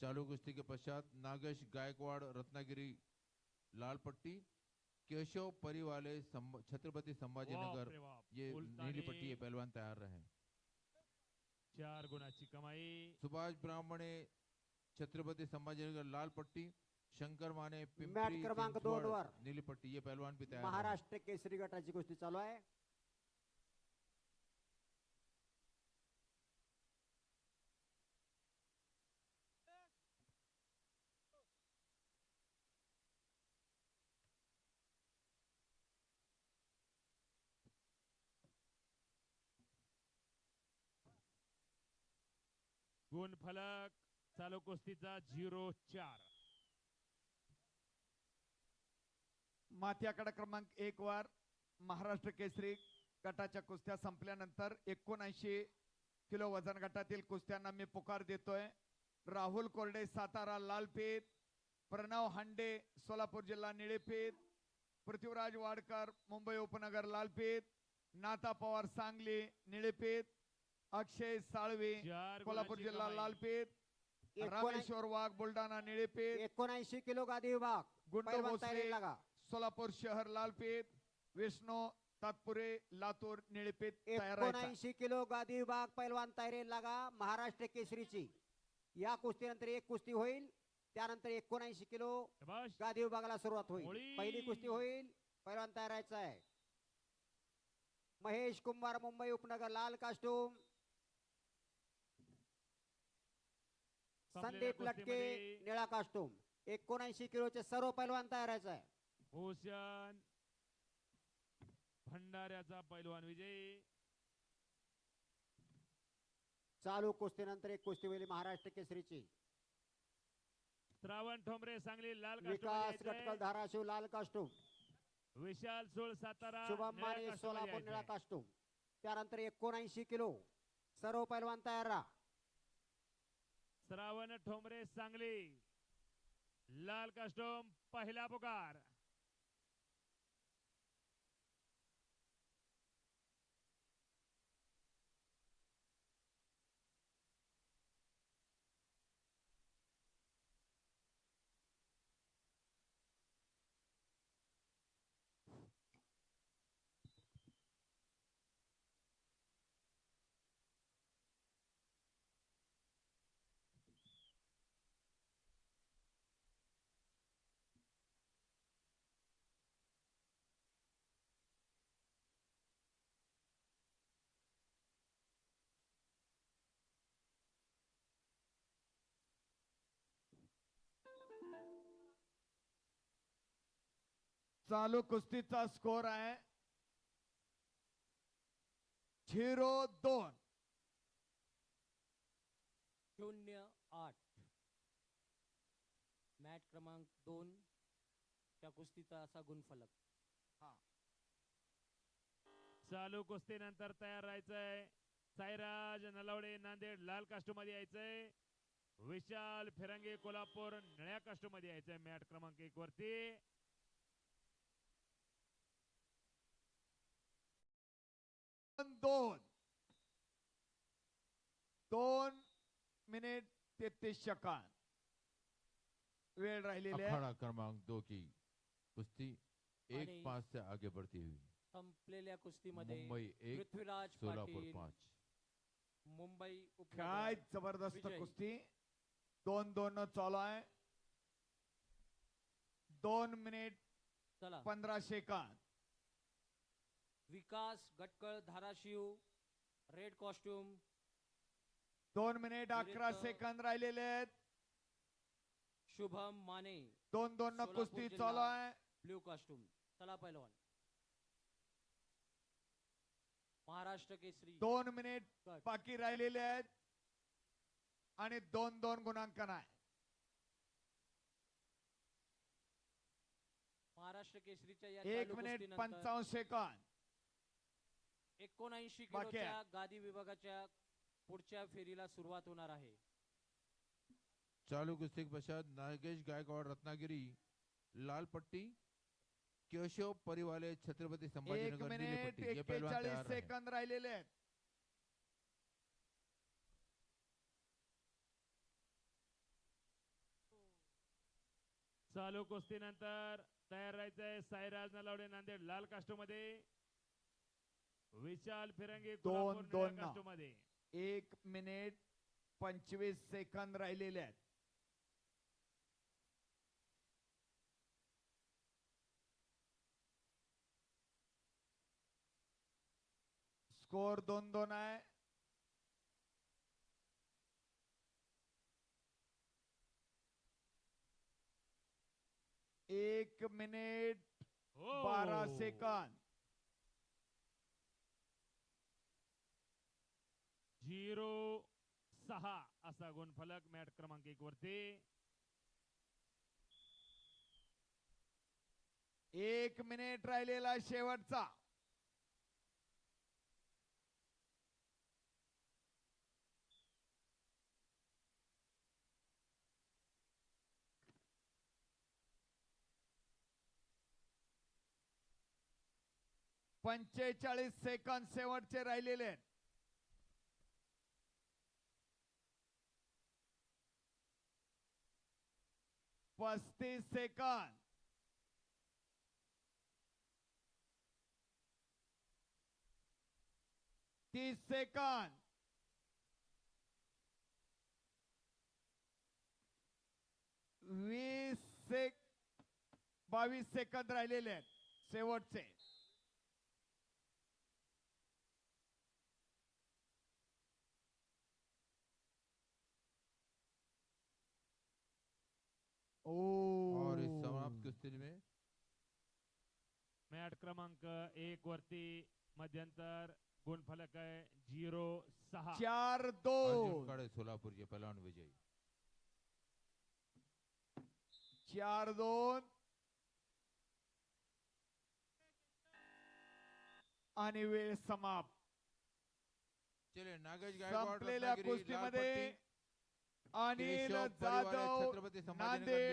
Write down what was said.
चालू कुश्ती के पश्चात नागेश गायकवाड़ रत्नागिरी लाल पट्टी केशव परिवाले छत्रपति संभाजीनगर बाप रे बाप. ये नीली पट्टी ये पहलवान तैयार रहे चार गुणाची कमाई। सुभाष ब्राह्मणे छत्रपति संभाजीनगर लाल पट्टी शंकर माने मॅट पिंपरी क्रमांक चिंचवड, दोन वर नीली पट्टी ये पहलवान भी तैयार महाराष्ट्र केसरी गटाची कुस्ती चालू आहे। गुण फलक चालू कुस्तीचा झिरो चार. माथ्याकडा क्रमांक एक वार महाराष्ट्र केसरी गटाच्या कुस्त्या संपल्यानंतर एकोणऐंशी किलो वजन गटातील कुस्त्यांना मी पुकार देतोय. राहुल कोरडे सातारा लालपेत प्रणव हांडे सोलापूर जिल्हा निळेपेत पृथ्वीराज वाडकर मुंबई उपनगर लालपेत नाता पवार सांगली निळेपेत अक्षय साळवे चार कोल्हापूर गुणाची जिल्हा कमाई. लालपेठ रामेश्वर वाघ बुलढाणा निळेपेठ एकोणऐंशी किलो गादी विभाग गुंड पैलवान भोसले तयारीला लागा सोलापूर शहर लालपेठ विष्णू तात्पुरे लातूर निळेपेठ तयार राहायचा. एकोणऐंशी किलो गादी विभाग पैलवान तयारी लागा महाराष्ट्र केसरीची या कुस्तीनंतर एक कुस्ती होईल त्यानंतर एकोणऐंशी किलो शाबास. गादी विभागाला सुरुवात होईल होळी. पहिली कुस्ती होईल पैलवान तयार राहायचा आहे महेश कुंभार मुंबई उपनगर लाल कास्टूम संदीप लटके निळा कास्टूम एकोणऐंशी किलोचे सर्व पैलवान तयार राहायचा आहे भूषण भंडाऱ्याचा पैलवान विजयी. चालू कुस्तीनंतर एक कुस्ती होईल महाराष्ट्र केसरीची. श्रावण ठोंबरे सांगली लाल विकास यायचंय. धाराशिव लाल कास्टूम विशाल सोळ सातारा शुभम माने सोलापूर निळा. कास्टूम त्यानंतर एकोणऐंशी किलो सर्व पैलवान तयार राहा. श्रावण ठोंबरे सांगली. लाल कास्टोम पहिला पुकार. चालू कुस्तीचा स्कोर आहे. झिरो दोन. शून्य आठ. मॅच क्रमांक दोन त्या कुस्तीचा असा गुणफलक. चालू कुस्तीनंतर तयार राहायचंय. साईराज नलवडे नांदेड लाल कास्टो मध्ये यायचंय. विशाल फिरंगे कोल्हापूर निळ्या कास्टो मध्ये यायचंय मॅट क्रमांक एक वरती. दोन दोन मिनिट तेहतीस सेकंद वेळ राहिलेली अखाड़ा क्रमांक दो की कुश्ती एक आणि- से आगे बढ़ती हुई। संपलेल्या कुस्तीमध्ये मुंबई एक पृथ्वीराज सोलापुर पाटील। पाँच। मुंबई काय उपनगर ज़बरदस्त विजय. कुस्ती दोन दोन चालू आहे दोन मिनिट चला। पंधरा second Vikas Gatkal Dharashiv red costume. दोन मिनिट अकरा सेकंद राहिलेले आहेत. शुभम माने. दोन दोन सोलापूर कुस्ती. चालू आहे. Blue costume. चला पहिलवान महाराष्ट्र केसरी. दोन मिनिट. बाकी राहिलेले आहेत. आणि दोन दोन गुणांकन आहे. महाराष्ट्र केसरीच्या एक मिनिट पंचावन्न सेकंद. एकोणऐंशी. किलोच्या गादी विभागाच्या पुढच्या फेरीला सुरुवात होणार आहे. चालू कुश्ती के पश्चात नागेश गायकवाड़ रत्नागिरी लाल पट्टी केशव परिवाले छत्रपति एक मिनिट एक्केचाळीस रहे सेकंद राहिलेले आहेत. चालू कुस्तीनंतर तयार राहायचंय साईराज नलावडे नांदेड लाल कास्टोमध्ये विशाल फिरंगी दोन- दोन. कास्टोमध्ये एक मिनिट पंचवीस सेकंद राहिलेले आहेत स्कोर दोन दोन आहे एक मिनिट हो. बारा सेकंद झिरो सहा असा गुणफलक मॅट क्रमांक एक वरती. एक मिनिट राहिलेला शेवटचा. पंचेचाळीस सेकंद शेवटचे राहिलेले आहेत. पस्तीस सेकंद तीस सेकंद वीस सेक बावीस सेकंद राहिलेले आहेत शेवटचे. समाप्त में मॅट क्रमांक एक वरती मध्यंतर गुणफलक आहे झिरो सहा. चार अर्जुन दोन काळे सोलापूरचे पहलवान विजयी. चार दोन. आणि वेळ समाप्त. चले नागेश गायकवाड संपलेल्या रत्नागिरी, लाल कुस्तीमध्ये पट्टी, अनिल केशव परिवारे, जाधव छत्रपती संभाजीनगर नांदेड